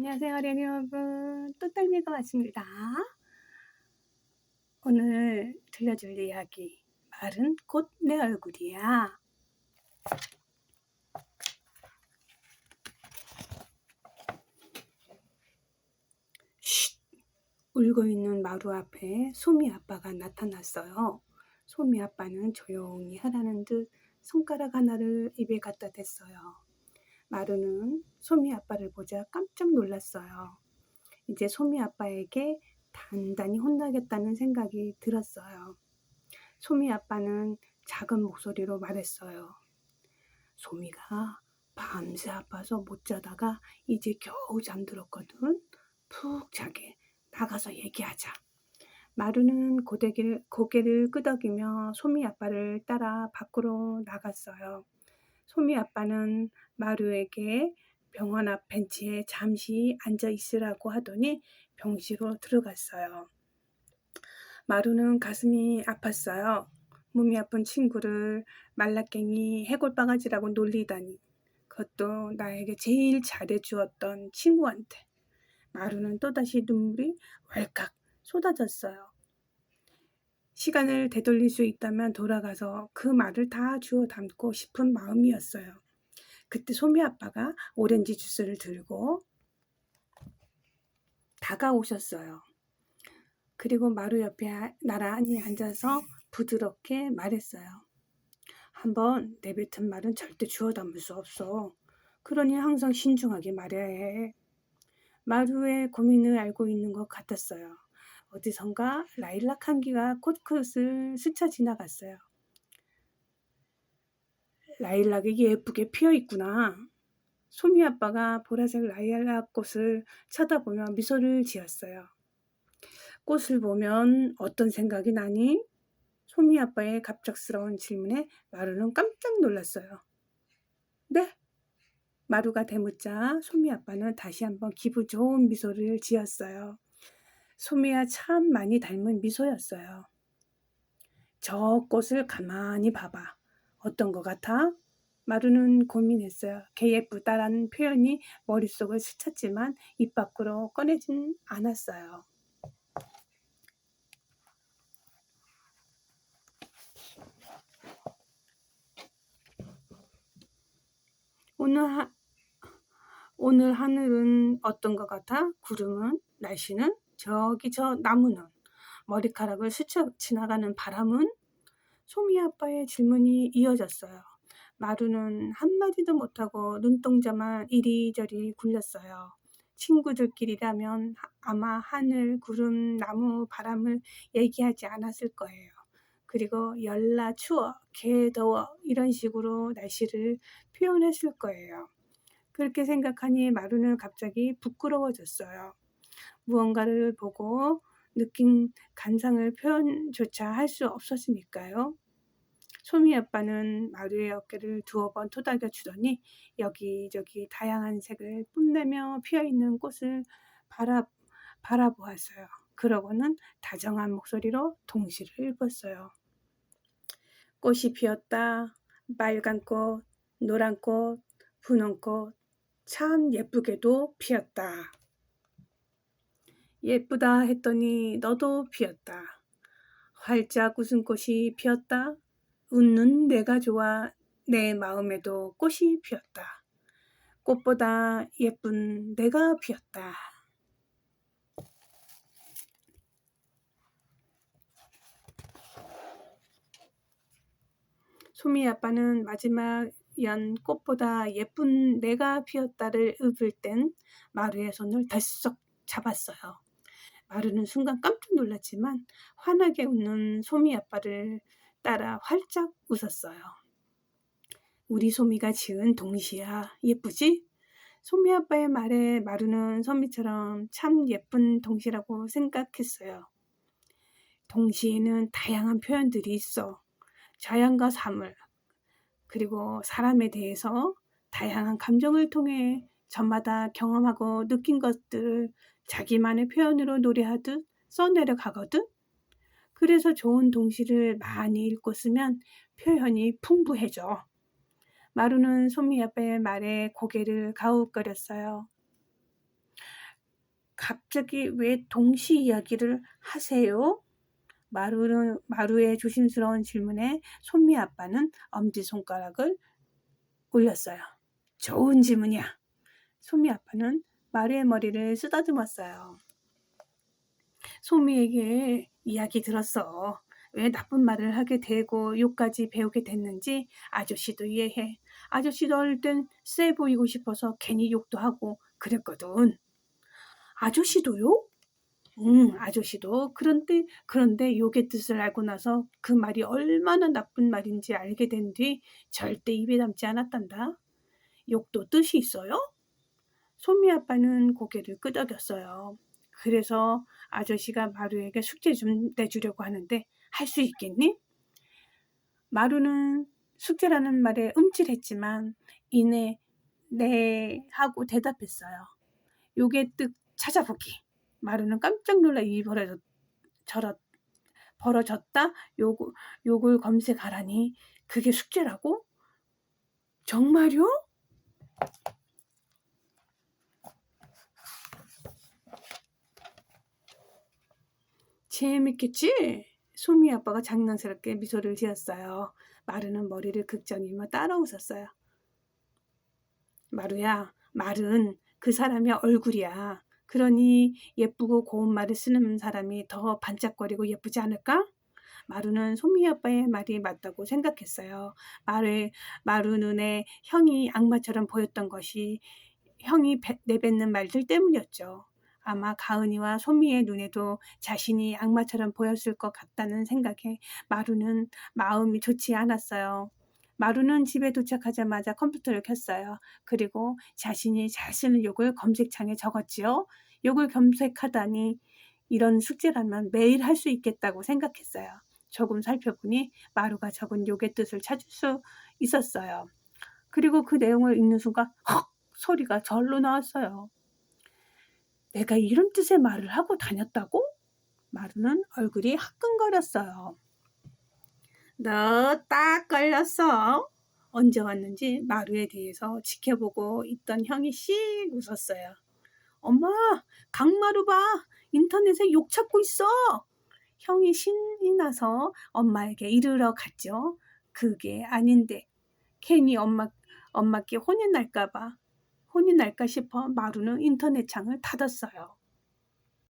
안녕하세요, 어린이 여러분. 또 딸미가 왔습니다. 오늘 들려줄 이야기. 말은 곧 내 얼굴이야. 쉿! 울고 있는 마루 앞에 소미 아빠가 나타났어요. 소미 아빠는 조용히 하라는 듯 손가락 하나를 입에 갖다 댔어요. 마루는 소미 아빠를 보자 깜짝 놀랐어요. 이제 소미 아빠에게 단단히 혼나겠다는 생각이 들었어요. 소미 아빠는 작은 목소리로 말했어요. 소미가 밤새 아파서 못 자다가 이제 겨우 잠들었거든. 푹 자게 나가서 얘기하자. 마루는 고데기를, 고개를 끄덕이며 소미 아빠를 따라 밖으로 나갔어요. 소미 아빠는 마루에게 병원 앞 벤치에 잠시 앉아 있으라고 하더니 병실로 들어갔어요. 마루는 가슴이 아팠어요. 몸이 아픈 친구를 말라깽이 해골바가지라고 놀리다니. 그것도 나에게 제일 잘해주었던 친구한테. 마루는 또다시 눈물이 왈칵 쏟아졌어요. 시간을 되돌릴 수 있다면 돌아가서 그 말을 다 주워 담고 싶은 마음이었어요. 그때 소미 아빠가 오렌지 주스를 들고 다가오셨어요. 그리고 마루 옆에 나란히 앉아서 부드럽게 말했어요. 한번 내뱉은 말은 절대 주워 담을 수 없어. 그러니 항상 신중하게 말해야 해. 마루의 고민을 알고 있는 것 같았어요. 어디선가 라일락 향기가 코끝을 스쳐 지나갔어요. 라일락이 예쁘게 피어 있구나. 소미 아빠가 보라색 라일락 꽃을 쳐다보며 미소를 지었어요. 꽃을 보면 어떤 생각이 나니? 소미 아빠의 갑작스러운 질문에 마루는 깜짝 놀랐어요. 네? 마루가 대묻자 소미 아빠는 다시 한번 기분 좋은 미소를 지었어요. 소미와 참 많이 닮은 미소였어요. 저 꽃을 가만히 봐봐. 어떤 것 같아? 마루는 고민했어요. 개 예쁘다라는 표현이 머릿속을 스쳤지만 입 밖으로 꺼내진 않았어요. 오늘 하, 오늘 하늘은 어떤 것 같아? 구름은? 날씨는? 저기 저 나무는 머리카락을 스쳐 지나가는 바람은 소미 아빠의 질문이 이어졌어요. 마루는 한마디도 못하고 눈동자만 이리저리 굴렸어요. 친구들끼리라면 아마 하늘, 구름, 나무, 바람을 얘기하지 않았을 거예요. 그리고 열나 추워, 개 더워 이런 식으로 날씨를 표현했을 거예요. 그렇게 생각하니 마루는 갑자기 부끄러워졌어요. 무언가를 보고 느낀 감상을 표현조차 할 수 없었으니까요. 소미 아빠는 마루의 어깨를 두어 번 토닥여 주더니 여기저기 다양한 색을 뽐내며 피어있는 꽃을 바라, 바라보았어요. 그러고는 다정한 목소리로 동시를 읽었어요. 꽃이 피었다. 빨간 꽃, 노란 꽃, 분홍 꽃, 참 예쁘게도 피었다. 예쁘다 했더니 너도 피었다. 활짝 웃은 꽃이 피었다. 웃는 내가 좋아 내 마음에도 꽃이 피었다. 꽃보다 예쁜 내가 피었다. 소미 아빠는 마지막 연 꽃보다 예쁜 내가 피었다를 읊을 땐 마루의 손을 덜썩 잡았어요. 마루는 순간 깜짝 놀랐지만 환하게 웃는 소미 아빠를 따라 활짝 웃었어요. 우리 소미가 지은 동시야 예쁘지? 소미 아빠의 말에 마루는 소미처럼 참 예쁜 동시라고 생각했어요. 동시에는 다양한 표현들이 있어. 자연과 사물, 그리고 사람에 대해서 다양한 감정을 통해 저마다 경험하고 느낀 것들을 자기만의 표현으로 노래하듯 써내려 가거든. 그래서 좋은 동시를 많이 읽고 쓰면 표현이 풍부해져. 마루는 소미 아빠의 말에 고개를 가웃거렸어요. 갑자기 왜 동시 이야기를 하세요? 마루는, 마루의 조심스러운 질문에 손미 아빠는 엄지 손가락을 올렸어요. 좋은 질문이야. 소미 아빠는 마루의 머리를 쓰다듬었어요. 소미에게 이야기 들었어. 왜 나쁜 말을 하게 되고 욕까지 배우게 됐는지 아저씨도 이해해. 아저씨도 어릴 땐 쎄 보이고 싶어서 괜히 욕도 하고 그랬거든. 아저씨도요? 응, 아저씨도. 그런데, 그런데 욕의 뜻을 알고 나서 그 말이 얼마나 나쁜 말인지 알게 된 뒤 절대 입에 담지 않았단다. 욕도 뜻이 있어요? 소미 아빠는 고개를 끄덕였어요. 그래서 아저씨가 마루에게 숙제 좀 내주려고 하는데 할 수 있겠니? 마루는 숙제라는 말에 움찔했지만 이내 네 하고 대답했어요. 욕의 뜻 찾아보기. 마루는 깜짝 놀라 입이 벌어졌, 저렇, 벌어졌다. 욕, 욕을 검색하라니 그게 숙제라고? 정말요? 재밌겠지? 소미 아빠가 장난스럽게 미소를 지었어요. 마루는 머리를 극적이며 따라 웃었어요. 마루야, 말은 그 사람의 얼굴이야. 그러니 예쁘고 고운 말을 쓰는 사람이 더 반짝거리고 예쁘지 않을까? 마루는 소미 아빠의 말이 맞다고 생각했어요. 마루, 마루 눈에 형이 악마처럼 보였던 것이 형이 배, 내뱉는 말들 때문이었죠. 아마 가은이와 소미의 눈에도 자신이 악마처럼 보였을 것 같다는 생각에 마루는 마음이 좋지 않았어요. 마루는 집에 도착하자마자 컴퓨터를 켰어요. 그리고 자신이 잘 쓰는 욕을 검색창에 적었지요. 욕을 검색하다니 이런 숙제라면 매일 할 수 있겠다고 생각했어요. 조금 살펴보니 마루가 적은 욕의 뜻을 찾을 수 있었어요. 그리고 그 내용을 읽는 순간 헉 소리가 절로 나왔어요. 내가 이런 뜻의 말을 하고 다녔다고? 마루는 얼굴이 화끈거렸어요. 너 딱 걸렸어. 언제 왔는지 마루에 대해서 지켜보고 있던 형이 씩 웃었어요. 엄마, 강마루 봐. 인터넷에 욕 찾고 있어. 형이 신이 나서 엄마에게 이르러 갔죠. 그게 아닌데 괜히 엄마 엄마께 혼이 날까봐 혼이 날까 싶어 마루는 인터넷 창을 닫았어요.